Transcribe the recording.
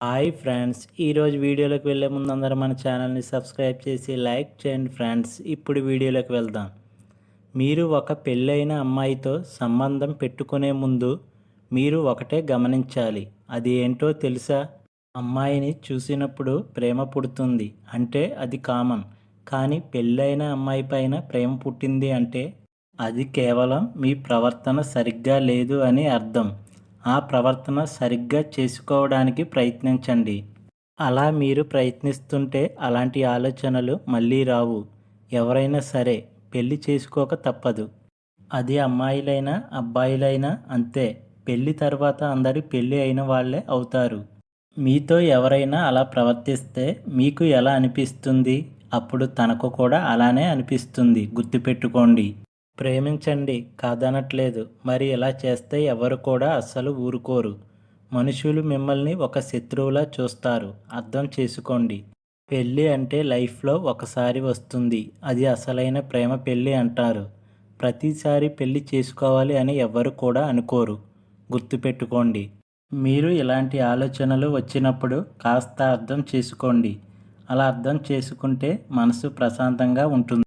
Hi friends ఈరోజు వీడియోలోకి వెళ్ళే ముందు అందరూ మన ఛానల్ని సబ్స్క్రైబ్ చేసి లైక్ చేయండి ఫ్రెండ్స్. ఇప్పుడు వీడియోలోకి వెళ్దాం. మీరు ఒక పెళ్ళైన అమ్మాయితో సంబంధం పెట్టుకునే ముందు మీరు ఒకటే గమనించాలి. అది ఏంటో తెలుసా? అమ్మాయిని చూసినప్పుడు ప్రేమ పుడుతుంది అంటే అది కామన్. కానీ పెళ్ళైన అమ్మాయి పైన ప్రేమ పుట్టింది అంటే అది కేవలం మీ ప్రవర్తన సరిగ్గా లేదు అని అర్థం. ఆ ప్రవర్తన సరిగ్గా చేసుకోవడానికి ప్రయత్నించండి. అలా మీరు ప్రయత్నిస్తుంటే అలాంటి ఆలోచనలు మళ్ళీ రావు. ఎవరైనా సరే పెళ్ళి చేసుకోక తప్పదు. అది అమ్మాయిలైనా అబ్బాయిలైనా అంతే. పెళ్ళి తర్వాత అందరి పెళ్ళి అయిన వాళ్ళే అవుతారు. మీతో ఎవరైనా అలా ప్రవర్తిస్తే మీకు ఎలా అనిపిస్తుంది? అప్పుడు తనకు కూడా అలానే అనిపిస్తుంది. గుర్తుపెట్టుకోండి. ప్రేమించండి కాదనట్లేదు. మరి ఇలా చేస్తే ఎవరు కూడా అస్సలు ఊరుకోరు. మనుషులు మిమ్మల్ని ఒక శత్రువులా చూస్తారు. అర్థం చేసుకోండి. పెళ్ళి అంటే లైఫ్లో ఒకసారి వస్తుంది. అది అసలైన ప్రేమ పెళ్ళి అంటారు. ప్రతిసారి పెళ్ళి చేసుకోవాలి అని ఎవరు కూడా అనుకోరు. గుర్తుపెట్టుకోండి. మీరు ఇలాంటి ఆలోచనలు వచ్చినప్పుడు కాస్త అర్థం చేసుకోండి. అలా అర్థం చేసుకుంటే మనసు ప్రశాంతంగా ఉంటుంది.